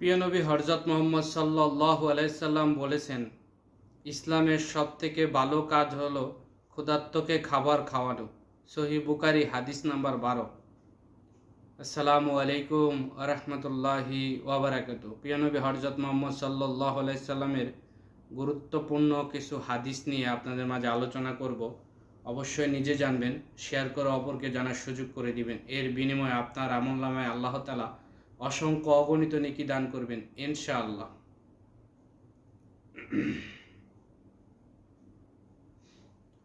প্রিয় নবী হরজত মোহাম্মদ সাল্লাহ আলাইসাল্লাম বলেছেন, ইসলামের সব থেকে ভালো কাজ হলো ক্ষুধার্তকে খাবার খাওয়ানো। সহি বুকারি হাদিস নাম্বার বারো। আসসালামু আলাইকুম আরহামতুল্লাহি ওবরাকাত প্রিয় নবী হরজত মোহাম্মদ সাল্লাহ আলাইসাল্লামের গুরুত্বপূর্ণ কিছু হাদিস নিয়ে আপনাদের মাঝে আলোচনা করব। অবশ্যই নিজে জানবেন, শেয়ার করে অপরকে জানার সুযোগ করে দিবেন। এর বিনিময়ে আপনার আমল নামায় অসংখ্য অগণিত নেকি দান করবেন, ইনশাআল্লাহ।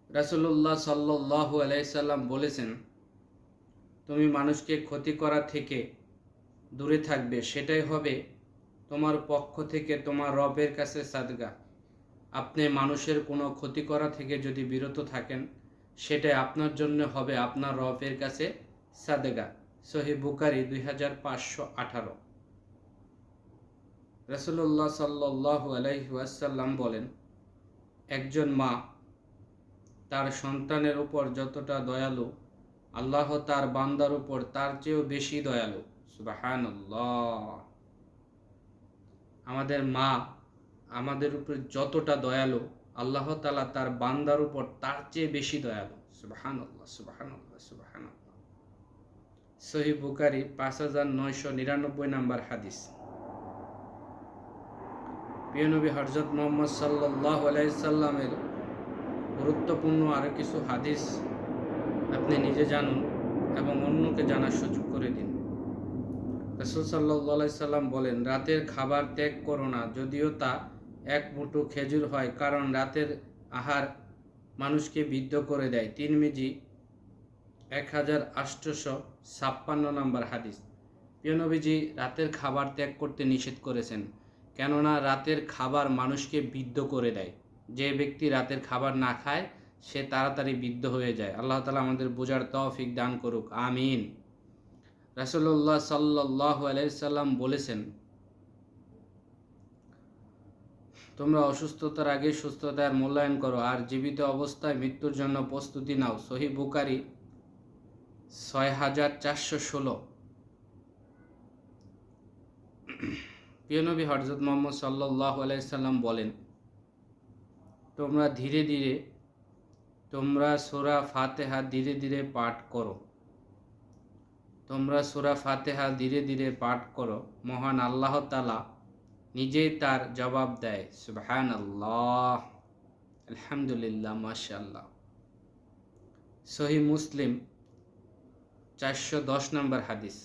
রাসুল্লাহ সাল্লাহ আলাইসাল্লাম বলেছেন, তুমি মানুষকে ক্ষতি করা থেকে দূরে থাকবে, সেটাই হবে তোমার পক্ষ থেকে তোমার রবের কাছে সাদগা। আপনি মানুষের কোনো ক্ষতি করা থেকে যদি বিরত থাকেন, সেটাই আপনার জন্য হবে আপনার রবের কাছে সাদেগা। সহি বুকারি দুই হাজার পাঁচশো আঠারো। রসুল্লাহ সাল্লাহ আলাইসাল্লাম বলেন, একজন মা তার সন্তানের উপর যতটা দয়ালু, আল্লাহ তার বান্দার উপর তার চেয়েও বেশি দয়ালু। সুবাহান আমাদের মা আমাদের উপর যতটা দয়ালু, আল্লাহ তালা তার বান্দার উপর তার চেয়ে বেশি দয়ালু। সুবাহান সুবাহান সুবাহান আল্লাহ সহি বুকারি পাঁচ হাজার নয়শো নিরানব্বই নাম্বার হাদিস। প্রিয়নবী হরজত মোহাম্মদ সাল্লাহ আলাইসাল্লামের গুরুত্বপূর্ণ আরও কিছু হাদিস আপনি নিজে জানুন এবং অন্যকে জানার সুযোগ করে দিন। রসুল সাল্লাহ সাল্লাম বলেন, রাতের খাবার ত্যাগ করো না, যদিও তা এক মুঠো খেজুর হয়, কারণ রাতের আহার মানুষকে বিদ্ধ করে দেয়। তিন মিজি এক হাজার আটশোশো ছাপ্পান্ন নম্বর হাদিস। প্রিয়নবীজি রাতের খাবার ত্যাগ করতে নিষেধ করেছেন, কেননা রাতের খাবার মানুষকে বিদ্ধ করে দেয়। যে ব্যক্তি রাতের খাবার না খায়, সে তাড়াতাড়ি বিদ্ধ হয়ে যায়। আল্লাহ তালা আমাদের বোঝার তৌফিক দান করুক। আমিন। রাসুল্লাহ সাল্লাহ আলাইসাল্লাম বলেছেন, তোমরা অসুস্থতার আগে সুস্থতার মূল্যায়ন করো, আর জীবিত অবস্থায় মৃত্যুর জন্য প্রস্তুতি নাও। সহি বুকারি ছয় হাজার চারশো ষোলো। প্রিয়নবী হরজত মোহাম্মদ সাল্লাহ আলাইসাল্লাম বলেন, তোমরা ধীরে ধীরে, তোমরা সোরা ফাতেহা ধীরে ধীরে পাঠ করো। তোমরা সোরা ফাতেহা ধীরে ধীরে পাঠ করো। মহান আল্লাহ তালা নিজেই তার জবাব দেয় সুবহান আল্লাহ আলহামদুলিল্লাহ মাশাল্লাহ সহি মুসলিম চারশো দশ নম্বর হাদিস।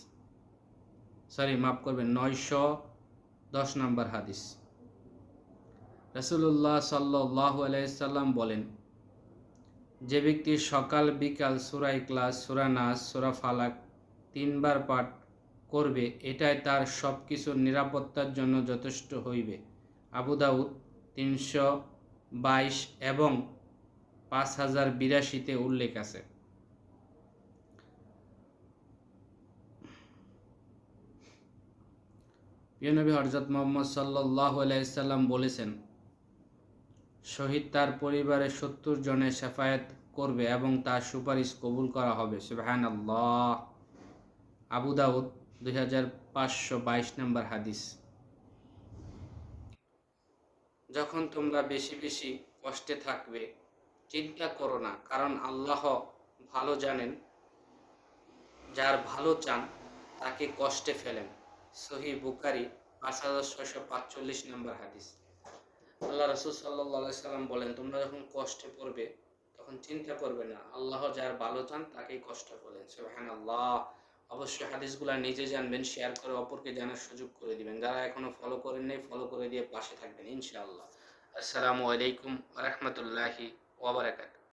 সরি মাফ করবেন, নয়শো দশ নম্বর হাদিস। রসুল্লাহ সাল্লাহ আলাইসাল্লাম বলেন, যে ব্যক্তি সকাল, বিকাল সুরাই ক্লাস সুরা নাস, সুরা ফালাক তিনবার পাঠ করবে, এটাই তার সব কিছুর নিরাপত্তার জন্য যথেষ্ট হইবে। আবু দাউদ তিনশো বাইশ এবং পাঁচ হাজার বিরাশিতে উল্লেখ আছে। প্রিয়নবী হরজত মোহাম্মদ সাল্লাহ আলাইসাল্লাম বলেছেন, শহীদ তার পরিবারের সত্তর জনের সেফায়াত করবে এবং তার সুপারিশ কবুল করা হবে। সুবাহান আল্লাহ আবু দাউদ, দুই হাজার পাঁচশো বাইশ নম্বর হাদিস। যখন তোমরা বেশি বেশি কষ্টে থাকবে, চিন্তা করো না, কারণ আল্লাহ ভালো জানেন। যার ভালো চান, তাকে কষ্টে ফেলেন। সহি বুকারি পাঁচ হাজার ছয়শো পাঁচচল্লিশ নম্বর হাদিস। আল্লাহ রসুল সাল্লাহ সাল্লাম বলেন, তোমরা যখন কষ্টে পড়বে, তখন চিন্তা করবে না। আল্লাহ যার ভালো চান, তাকেই কষ্ট বলেন। হ্যাঁ আল্লাহ অবশ্যই হাদিসগুলা নিজে জানবেন, শেয়ার করে অপরকে জানার সুযোগ করে দিবেন। যারা এখনও ফলো করেন নাই, ফলো করে দিয়ে পাশে থাকবেন, ইনশাআল্লাহ। আসসালামু আলাইকুম রহমতুল্লাহি ওবরাকাত